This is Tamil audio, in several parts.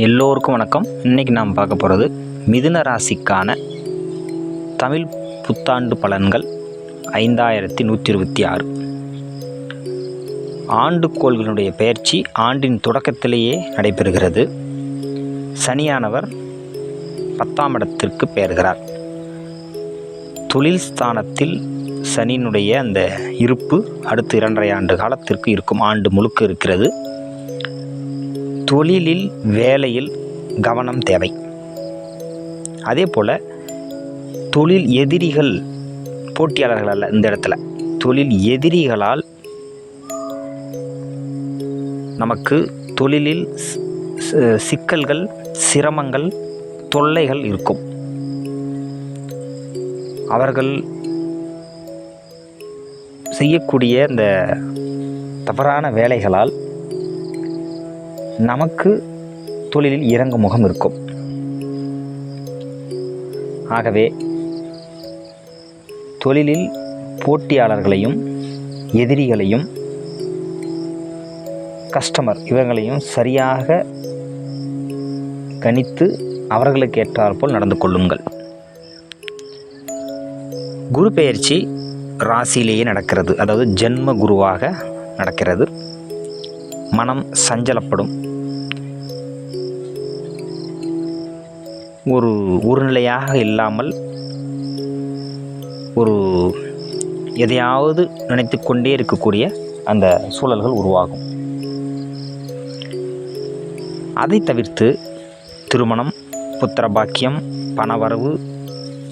எல்லோருக்கும் வணக்கம். இன்றைக்கி நாம் பார்க்க போகிறது மிதுன ராசிக்கான தமிழ் புத்தாண்டு பலன்கள் ஐந்தாயிரத்தி நூற்றி இருபத்தி ஆறு. ஆண்டுக்கோள்களுடைய பெயர்ச்சி ஆண்டின் தொடக்கத்திலேயே நடைபெறுகிறது. சனியானவர் பத்தாம் இடத்திற்கு பெயர்கிறார். தொழில் ஸ்தானத்தில் சனியினுடைய அந்த இருப்பு அடுத்த இரண்டரை ஆண்டு காலத்திற்கு இருக்கும் ஆண்டு முழுக்க இருக்கிறது. தொழிலில் வேலையில் கவனம் தேவை. அதே போல் தொழில் எதிரிகள் போட்டியாளர்கள் அல்ல இந்த இடத்துல. தொழில் எதிரிகளால் நமக்கு தொழிலில் சிக்கல்கள் சிரமங்கள் தொல்லைகள் இருக்கும். அவர்கள் செய்யக்கூடிய இந்த தவறான வேலைகளால் நமக்கு தொழிலில் இறங்கும் முகம் இருக்கும். ஆகவே தொழிலில் போட்டியாளர்களையும் எதிரிகளையும் கஸ்டமர் இவங்களையும் சரியாக கணித்து அவர்களுக்கு ஏற்றாற்போல் நடந்து கொள்ளுங்கள். குரு பெயர்ச்சி ராசியிலேயே நடக்கிறது. அதாவது ஜென்ம குருவாக நடக்கிறது. மனம் சஞ்சலப்படும். ஒரு ஒரு நிலையாக இல்லாமல் ஒரு எதையாவது நினைத்து கொண்டே இருக்கக்கூடிய அந்த சூழல்கள் உருவாகும். அதை தவிர்த்து திருமணம் புத்திர பாக்கியம் பணவரவு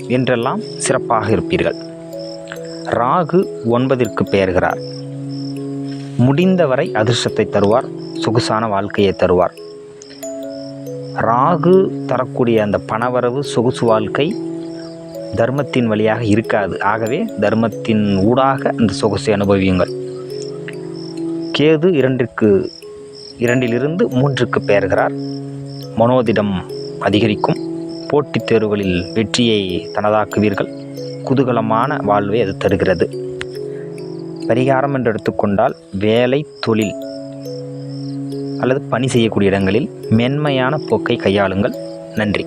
என்றெல்லாம் சிறப்பாக இருப்பீர்கள். ராகு ஒன்பதிற்கு பெயர்கிறார். முடிந்தவரை அதிர்ஷ்டத்தை தருவார் சொகுசான வாழ்க்கையை தருவார். ராகு தரக்கூடிய அந்த பணவரவு சொகுசு வாழ்க்கை தர்மத்தின் வழியாக இருக்காது. ஆகவே தர்மத்தின் ஊடாக அந்த சொகுசை அனுபவியுங்கள். கேது இரண்டிற்கு இரண்டிலிருந்து மூன்றுக்கு பெயர்கிறார். மனோதிடம் அதிகரிக்கும். போட்டித் தேர்வுகளில் வெற்றியை தனதாக்குவீர்கள். குதூகலமான வாழ்வை அது தருகிறது. பரிகாரம் என்று எடுத்துக்கொண்டால் வேலை தொழில் அல்லது பணி செய்யக்கூடிய இடங்களில் மென்மையான போக்கை கையாளுங்கள். நன்றி.